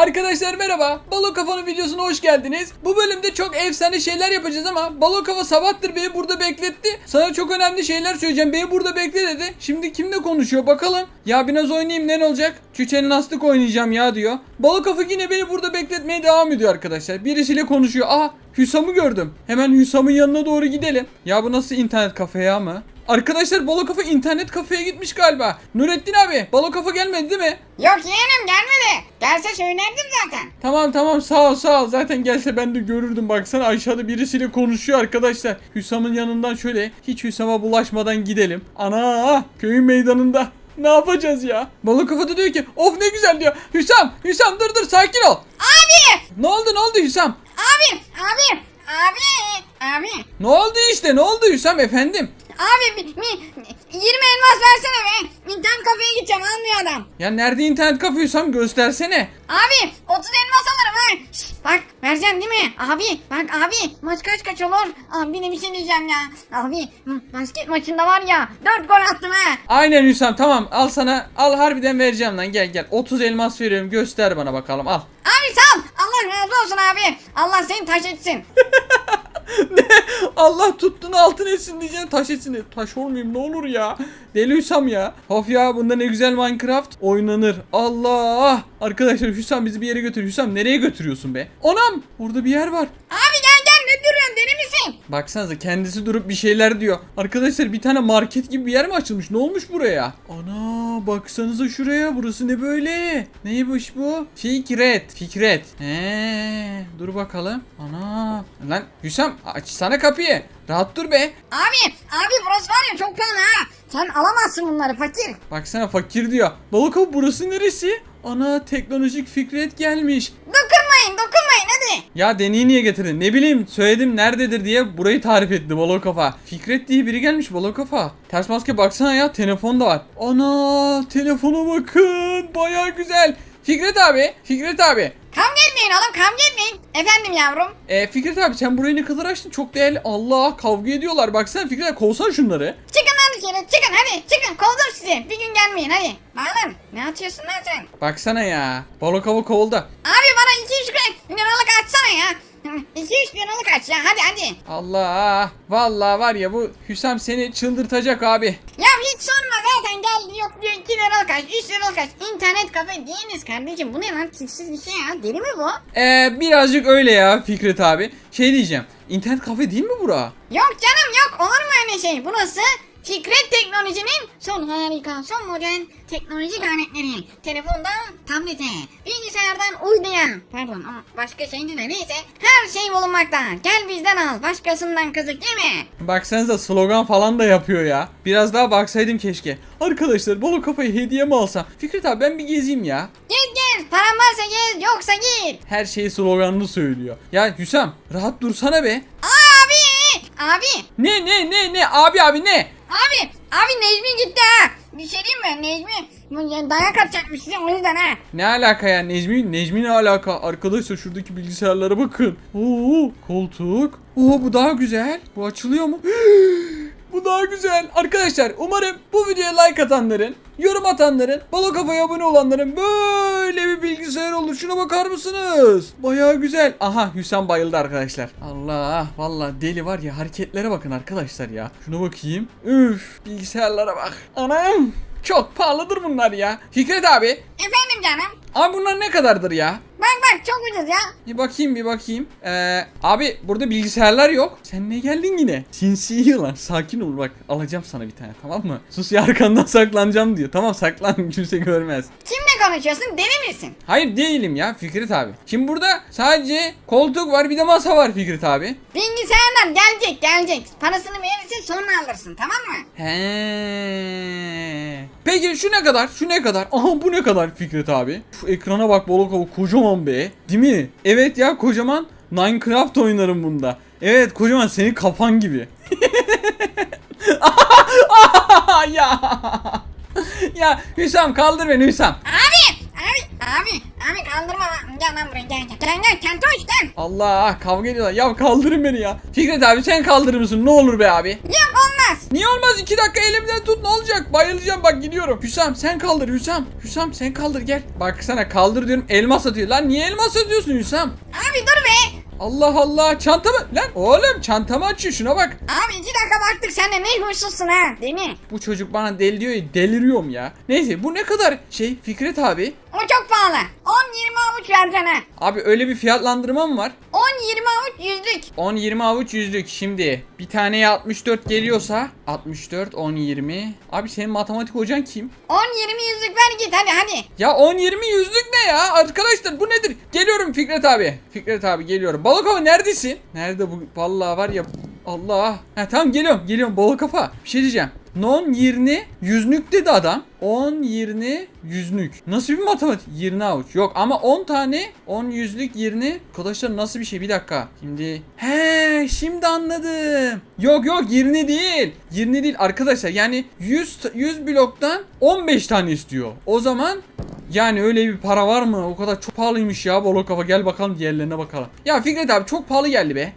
Arkadaşlar merhaba. Balo Kafa'nın videosuna hoş geldiniz. Bu bölümde çok efsane şeyler yapacağız ama Balo Kafa sabahtır beni burada bekletti. Sana çok önemli şeyler söyleyeceğim. Beni burada bekle dedi. Şimdi kimle konuşuyor bakalım. Ya biraz oynayayım ne olacak? Çüçenin lastik oynayacağım ya diyor. Balo Kafa yine beni burada bekletmeye devam ediyor arkadaşlar. Birisiyle konuşuyor. Aha Hüsam'ı gördüm. Hemen Hüsam'ın yanına doğru gidelim. Ya bu nasıl internet kafe ya mı? Arkadaşlar Balo Kafa internet kafeye gitmiş galiba. Nurettin abi Balo Kafa gelmedi değil mi? Yok yeğenim gelmedi. Gelse söylerdim zaten. Tamam tamam sağ ol sağ ol. Zaten gelse ben de görürdüm. Baksana aşağıda birisiyle konuşuyor arkadaşlar. Hüsam'ın yanından şöyle hiç Hüsam'a bulaşmadan gidelim. Ana köyün meydanında. Ne yapacağız ya? Balık kafada diyor ki of ne güzel diyor. Hüsam Hüsam dur dur sakin ol. Abi! Ne oldu ne oldu Hüsam? Abi! Abi! Abi! Abi! Ne oldu işte ne oldu Hüsam efendim? Abi mi, mi, 20 elmas versene be. İnternet kafeye gideceğim almıyor adam. Ya nerede internet kafe Hüsam göstersene. Abi 30 elmas alırım ha. Şşt, bak vereceksin değil mi? Abi bak abi maç kaç kaç olur? Abi ne bir şey diyeceğim ya. Abi basket maçında var ya 4 gol attım ha. Aynen Hüsam tamam al sana al harbiden vereceğim lan gel gel 30 elmas veriyorum göster bana bakalım al. Abi sağ ol. Allah razı olsun abi. Allah seni taş etsin. ne? Allah tuttuğunu altın etsin diyeceksin taş etsin. Taş olmayayım ne olur ya. Deli Hüsam ya. Of ya bunda ne güzel Minecraft oynanır. Allah. Arkadaşlar Hüsam bizi bir yere götür. Hüsam nereye götürüyorsun be? Anam orada bir yer var. Abi gel gel ne duruyorsun deli misin? Baksanıza kendisi durup bir şeyler diyor. Arkadaşlar bir tane market gibi bir yer mi açılmış? Ne olmuş buraya? Ana baksanıza şuraya. Burası ne böyle? Neymiş bu? Fikret. Fikret. He, dur bakalım. Ana. Lan Hüsam açsana kapıyı. Rahat dur be. Abi abi burası var ya çok pahalı ha. Sen alamazsın bunları fakir. Baksana fakir diyor. Balık burası neresi? Ana teknolojik Fikret gelmiş. Dokunmayın hadi. Ya deneyi niye getirdin? Ne bileyim söyledim nerededir diye burayı tarif etti Balo Kafa. Fikret diye biri gelmiş Balo Kafa. Ters maske baksana ya telefon da var. Ana telefona bakın baya güzel. Fikret abi, Fikret abi. Kavga etmeyin oğlum kavga etmeyin. Efendim yavrum. E, Fikret abi sen burayı ne kadar açtın? Çok değerli. Allah kavga ediyorlar. Baksana Fikret abi kovsan şunları. Çıkın lan dışarı çıkın hadi çıkın kovdum sizi. Bir gün gelmeyin hadi. Bağlan. Ne atıyorsun lan sen? Baksana ya. Balo Kafa kovuldu. Abi bana 2-3 liralık açsana ya. 2-3 liralık aç ya hadi hadi. Allah. Vallahi var ya bu Hüsam seni çıldırtacak abi. Ya yok diyor 2 liralık aç 3 liralık aç. İnternet kafe değiliz kardeşim. Bu ne lan tipsiz bir şey ya. Deli mi bu? Ee, birazcık öyle ya Fikret abi. Şey diyeceğim. İnternet kafe değil mi bura? Yok canım yok olur mu öyle şey? Burası Fikret Teknoloji'nin son harika, son model teknolojik aletleri. Telefondan tablete, bilgisayardan uyduya. Pardon ama başka şey değil de neyse. Her şey bulunmakta. Gel bizden al. Başkasından kızık değil mi? Baksanıza slogan falan da yapıyor ya. Biraz daha baksaydım keşke. Arkadaşlar bolu kafayı hediye mi alsam? Fikret abi ben bir gezeyim ya. Gel gel. Paran varsa gel yoksa git. Her şeyi sloganlı söylüyor. Ya Hüsam rahat dursana be. Abi! Abi! Ne ne ne ne abi abi ne? Abi! Abi Necmi gitti ha. Bir şey diyeyim mi? Necmi dayak atacakmış size o yüzden ha. Ne alaka ya Necmi? Necmi ne alaka? Arkadaşlar şuradaki bilgisayarlara bakın. Oo koltuk. Oo bu daha güzel. Bu açılıyor mu? bu daha güzel. Arkadaşlar umarım bu videoya like atanların, yorum atanların, Balo Kafa'ya abone olanların böyle bir bilgisayar olur. Şuna bakar mısınız? Baya güzel. Aha Hüsam bayıldı arkadaşlar. Allah valla deli var ya hareketlere bakın arkadaşlar ya. Şuna bakayım. Üf bilgisayarlara bak. Anam. Çok pahalıdır bunlar ya. Fikret abi. Efendim canım. Abi bunlar ne kadardır ya? Bak bak çok ucuz ya. Bir bakayım bir bakayım. Ee, abi burada bilgisayarlar yok. Sen ne geldin yine? Sinsi yılan. Sakin ol bak. Alacağım sana bir tane tamam mı? Sus ya arkandan saklanacağım diyor. Tamam saklan kimse görmez. Kimle konuşuyorsun deli misin? Hayır değilim ya Fikret abi. Şimdi burada sadece koltuk var bir de masa var Fikret abi. Bilgisayarlar gelecek gelecek. Parasını verirsin sonra alırsın tamam mı? He. Peki şu ne kadar? Şu ne kadar? Aha bu ne kadar Fikret abi? Şu ekrana bak Bolokova kocaman be. Değil mi? Evet ya kocaman. Minecraft oynarım bunda. Evet kocaman senin kafan gibi. ya. ya Hüsam kaldır beni Hüsam. Abi! Abi! Abi! Abi kaldırma. Gel lan buraya gel gel. Gel gel kento işte. Allah kavga ediyorlar. Ya kaldırın beni ya. Fikret abi sen kaldırır mısın? Ne olur be abi. Yok. Niye olmaz? 2 dakika elimden tut ne olacak? Bayılacağım bak gidiyorum. Hüsam sen kaldır Hüsam. Hüsam sen kaldır gel. Bak sana kaldır diyorum elmas atıyor. Lan niye elmas atıyorsun Hüsam? Abi dur be. Allah Allah çantamı lan oğlum çantamı açıyor şuna bak. Abi iki dakika baktık sen de ne huysuzsun ha. Değil mi? Bu çocuk bana deli diyor ya deliriyorum ya. Neyse bu ne kadar şey Fikret abi. O çok pahalı. 10-20 avuç vereceksin ha. Abi öyle bir fiyatlandırma mı var? 10-20 avuç yüzlük. 10-20 avuç yüzlük şimdi. Bir taneye 64 geliyorsa 64 10-20. Abi senin matematik hocan kim? 10-20 yüzlük ver git hadi hadi. Ya 10-20 yüzlük ne ya? Arkadaşlar bu nedir? Geliyorum Fikret abi. Fikret abi geliyorum. Balıkova neredesin? Nerede bu? Vallahi var ya. Allah. Ha tamam geliyorum. Geliyorum balık kafa. Bir şey diyeceğim. Non 20 yüzlük dedi adam. 10 20 yüzlük. Nasıl bir matematik? 20 avuç. Yok ama 10 tane 10 yüzlük 20. Arkadaşlar nasıl bir şey? Bir dakika. Şimdi he şimdi anladım. Yok yok 20 değil. 20 değil arkadaşlar. Yani 100 100 bloktan 15 tane istiyor. O zaman yani öyle bir para var mı? O kadar çok pahalıymış ya bolo kafa. Gel bakalım diğerlerine bakalım. Ya Fikret abi çok pahalı geldi be.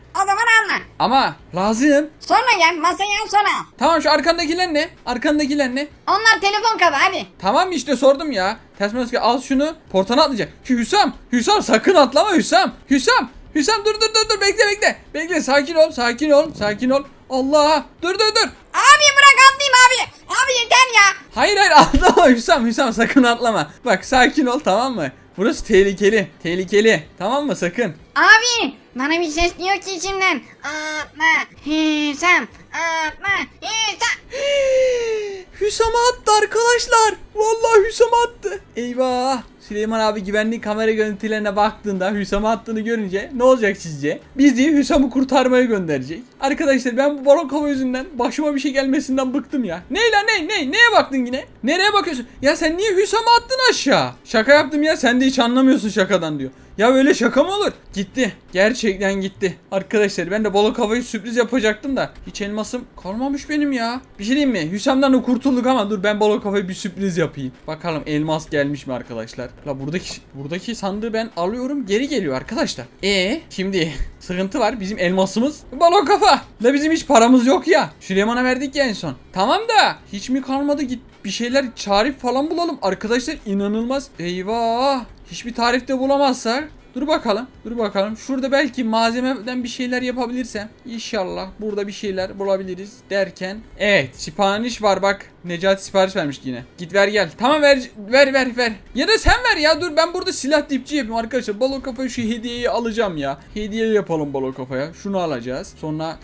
Anla. Ama lazım. Sonra gel masaya sonra. Tamam şu arkandakiler ne? Arkandakiler ne? Onlar telefon kabı hadi. Tamam işte sordum ya. Ters maske al şunu. Portana atlayacak. Şu Hüsam. Hüsam sakın atlama Hüsam. Hüsam. Hüsam dur dur dur dur bekle bekle. Bekle sakin ol sakin ol sakin ol. Allah dur dur dur. Abi bırak atlayayım abi. Abi yeter ya. Hayır hayır atlama Hüsam Hüsam sakın atlama. Bak sakin ol tamam mı? Burası tehlikeli. Tehlikeli. Tamam mı sakın? Abi bana bir ses diyor ki içimden. Atma Hüsam. Atma Hüsam. Hüsam attı arkadaşlar. Vallahi Hüsam attı. Eyvah. Süleyman abi güvenlik kamera görüntülerine baktığında Hüsam'ı attığını görünce ne olacak sizce? Bizi Hüsam'ı kurtarmaya gönderecek. Arkadaşlar ben bu balon kafa yüzünden başıma bir şey gelmesinden bıktım ya. Ne lan ne ne neye baktın yine? Nereye bakıyorsun? Ya sen niye Hüsam'ı attın aşağı? Şaka yaptım ya sen de hiç anlamıyorsun şakadan diyor. Ya böyle şaka mı olur? Gitti. Gerçekten gitti. Arkadaşlar ben de balık havayı sürpriz yapacaktım da hiç elmasım kalmamış benim ya. Bir şey diyeyim mi? Hüsam'dan da kurtulduk ama dur ben balık havayı bir sürpriz yapayım. Bakalım elmas gelmiş mi arkadaşlar? La buradaki buradaki sandığı ben alıyorum geri geliyor arkadaşlar. E şimdi sıkıntı var bizim elmasımız balon kafa. La bizim hiç paramız yok ya. Süleyman'a verdik ya en son. Tamam da hiç mi kalmadı git bir şeyler tarif falan bulalım. Arkadaşlar inanılmaz. Eyvah. Hiçbir tarifte bulamazsak Dur bakalım. Dur bakalım. Şurada belki malzemeden bir şeyler yapabilirsem. İnşallah burada bir şeyler bulabiliriz derken. Evet sipariş var bak. Necati sipariş vermiş yine. Git ver gel. Tamam ver ver ver ver. Ya da sen ver ya. Dur ben burada silah dipçi yapayım arkadaşlar. Balon kafaya şu hediyeyi alacağım ya. Hediye yapalım balon kafaya. Şunu alacağız. Sonra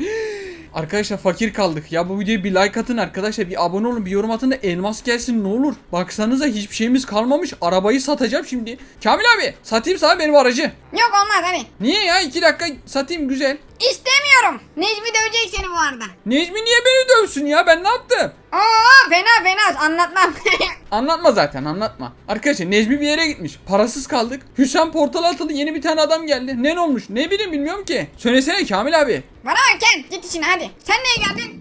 Arkadaşlar fakir kaldık. Ya bu videoya bir like atın arkadaşlar. Bir abone olun. Bir yorum atın da elmas gelsin ne olur. Baksanıza hiçbir şeyimiz kalmamış. Arabayı satacağım şimdi. Kamil abi satayım sana benim aracı. Yok olmaz hadi. Niye ya? 2 dakika satayım güzel. İstemiyorum. Necmi dövecek seni bu arada. Necmi niye beni dövsün ya? Ben ne yaptım? Oo fena fena anlatmam. Anlatma zaten anlatma. Arkadaşlar Necmi bir yere gitmiş. Parasız kaldık. Hüsam portala atıldı. Yeni bir tane adam geldi. Ne olmuş? Ne bileyim bilmiyorum ki. Söylesene Kamil abi. Bak gel git işine hadi. Sen niye geldin?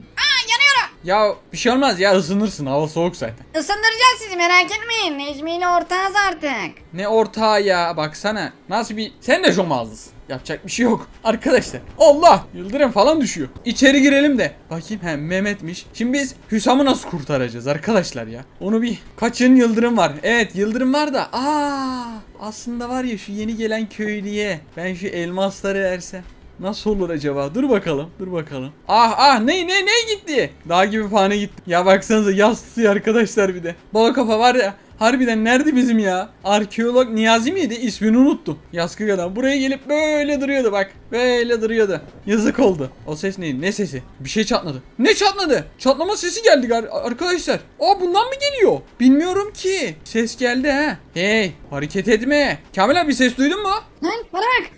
Ya bir şey olmaz ya ısınırsın. Hava soğuk zaten. Isındıracağız sizi merak etmeyin. Necmi ile ortağız artık. Ne ortağı ya baksana. Nasıl bir... Sen de jomazlısın. Yapacak bir şey yok. Arkadaşlar. Allah! Yıldırım falan düşüyor. İçeri girelim de. Bakayım he Mehmet'miş. Şimdi biz Hüsam'ı nasıl kurtaracağız arkadaşlar ya? Onu bir... Kaçın yıldırım var? Evet yıldırım var da. Aa! Aslında var ya şu yeni gelen köylüye. Ben şu elmasları versem. Nasıl olur acaba? Dur bakalım. Dur bakalım. Ah ah ne ne ne gitti? Dağ gibi fani gitti. Ya baksanıza yas tutuyor arkadaşlar bir de. Baba kafa var ya. Harbiden nerede bizim ya? Arkeolog Niyazi miydi? İsmini unuttum. Yaskı adam. Buraya gelip böyle duruyordu bak. Böyle duruyordu. Yazık oldu. O ses neydi? Ne sesi? Bir şey çatladı. Ne çatladı? Çatlama sesi geldi arkadaşlar. Aa bundan mı geliyor? Bilmiyorum ki. Ses geldi ha. Hey hareket etme. Kamil abi ses duydun mu? Lan bana bak.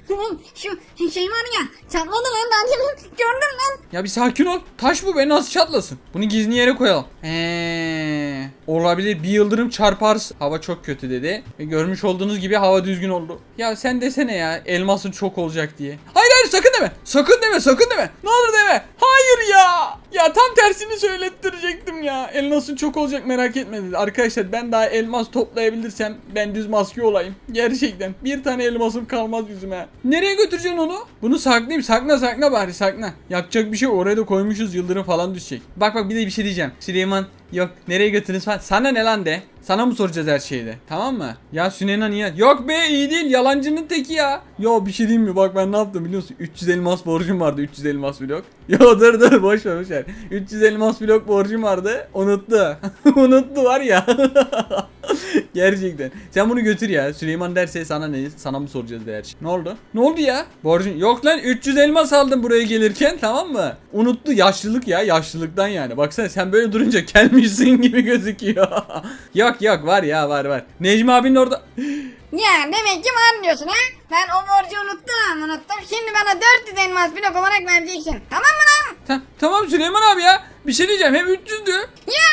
Şu şey var ya. Çatladı lan daha demin. Gördüm lan. Ya bir sakin ol. Taş bu be nasıl çatlasın? Bunu gizli yere koyalım. Eee, olabilir bir yıldırım çarparsa. Hava çok kötü dedi. Ve görmüş olduğunuz gibi hava düzgün oldu. Ya sen desene ya elmasın çok olacak diye. Sakın deme. Sakın deme sakın deme. Ne olur deme. Hayır ya. Ya tam tersini söylettirecektim ya. Elmasın çok olacak merak etme dedi. Arkadaşlar ben daha elmas toplayabilirsem ben düz maske olayım. Gerçekten. Bir tane elmasım kalmaz yüzüme. Nereye götüreceksin onu? Bunu saklayayım. Sakla sakla bari sakla. Yapacak bir şey oraya da koymuşuz yıldırım falan düşecek. Bak bak bir de bir şey diyeceğim. Süleyman yok nereye götürürüz falan. Sana ne lan de. Sana mı soracağız her şeyde? Tamam mı? Ya Süleyman niye? Yok be iyi değil. Yalancının teki ya. Yo bir şey diyeyim mi? Bak ben ne yaptım biliyor musun? 300 elmas borcum vardı. 300 elmas blok. Yo dur dur boş ver boş ver. 300 elmas blok borcum vardı. Unuttu. Unuttu var ya. Gerçekten. Sen bunu götür ya. Süleyman derse sana ne? Sana mı soracağız der. Ne oldu? Ne oldu ya? Borcun yok lan 300 elmas aldım buraya gelirken tamam mı? Unuttu yaşlılık ya yaşlılıktan yani. Baksana sen böyle durunca gelmişsin gibi gözüküyor. yok yok var ya var var. Necmi abinin orada Ya demek ki var diyorsun ha? Ben o borcu unuttum unuttum. Şimdi bana 400 elmas blok olarak vereceksin. Tamam mı lan? Ta- tamam Süleyman abi ya. Bir şey diyeceğim hem 300'dü. Ya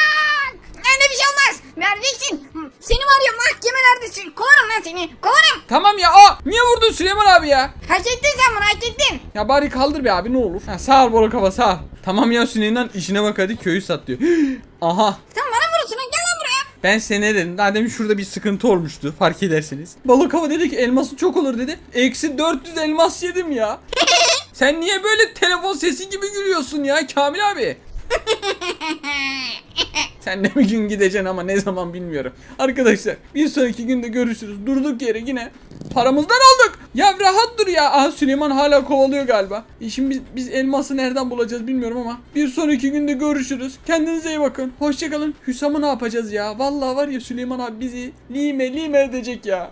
öyle bir şey olmaz. Vereceksin. Seni var ya mahkemelerde kovarım lan seni. Kovarım. Tamam ya. Aa, niye vurdun Süleyman abi ya? Hak ettin sen bunu hak ettin. Ya bari kaldır be abi ne olur. Ha, sağ ol Bora Kafa sağ ol. Tamam ya Süleyman işine bak hadi köyü sat diyor. Aha Sen bana vurursun lan gel lan buraya. Ben size ne dedim? Daha demin şurada bir sıkıntı olmuştu fark ederseniz. Balık hava dedi ki elması çok olur dedi. Eksi 400 elmas yedim ya. Sen niye böyle telefon sesi gibi gülüyorsun ya Kamil abi? Sen de bir gün gideceksin ama ne zaman bilmiyorum. Arkadaşlar bir sonraki günde görüşürüz. Durduk yere yine paramızdan aldık. Ya rahat dur ya. Aha Süleyman hala kovalıyor galiba. E şimdi biz, biz elması nereden bulacağız bilmiyorum ama. Bir sonraki günde görüşürüz. Kendinize iyi bakın. Hoşçakalın. Hüsam'ı ne yapacağız ya? Vallahi var ya Süleyman abi bizi lime lime edecek ya.